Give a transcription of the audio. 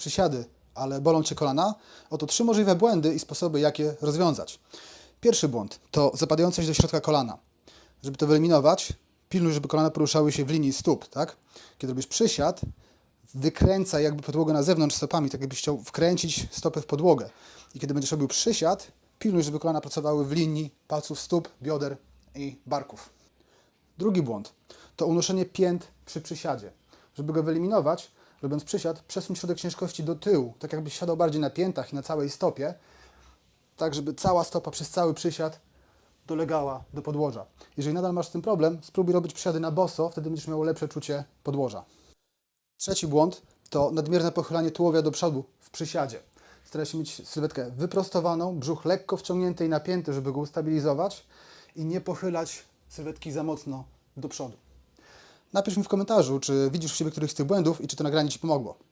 przysiady, ale bolą Cię kolana? Oto trzy możliwe błędy i sposoby, jak je rozwiązać. Pierwszy błąd to zapadające się do środka kolana. Żeby to wyeliminować, pilnuj, żeby kolana poruszały się w linii stóp, tak? Kiedy robisz przysiad, wykręcaj jakby podłogę na zewnątrz stopami, tak jakbyś chciał wkręcić stopę w podłogę. I kiedy będziesz robił przysiad, pilnuj, żeby kolana pracowały w linii palców stóp, bioder i barków. Drugi błąd to unoszenie pięt przy przysiadzie. Żeby go wyeliminować, robiąc przysiad, przesuń środek ciężkości do tyłu, tak jakbyś siadał bardziej na piętach i na całej stopie, tak żeby cała stopa przez cały przysiad dolegała do podłoża. Jeżeli nadal masz z tym problem, spróbuj robić przysiady na boso, wtedy będziesz miał lepsze czucie podłoża. Trzeci błąd to nadmierne pochylanie tułowia do przodu w przysiadzie. Staraj się mieć sylwetkę wyprostowaną, brzuch lekko wciągnięty i napięty, żeby go ustabilizować i nie pochylać sylwetki za mocno do przodu. Napisz mi w komentarzu, czy widzisz u siebie któryś z tych błędów i czy to nagranie Ci pomogło.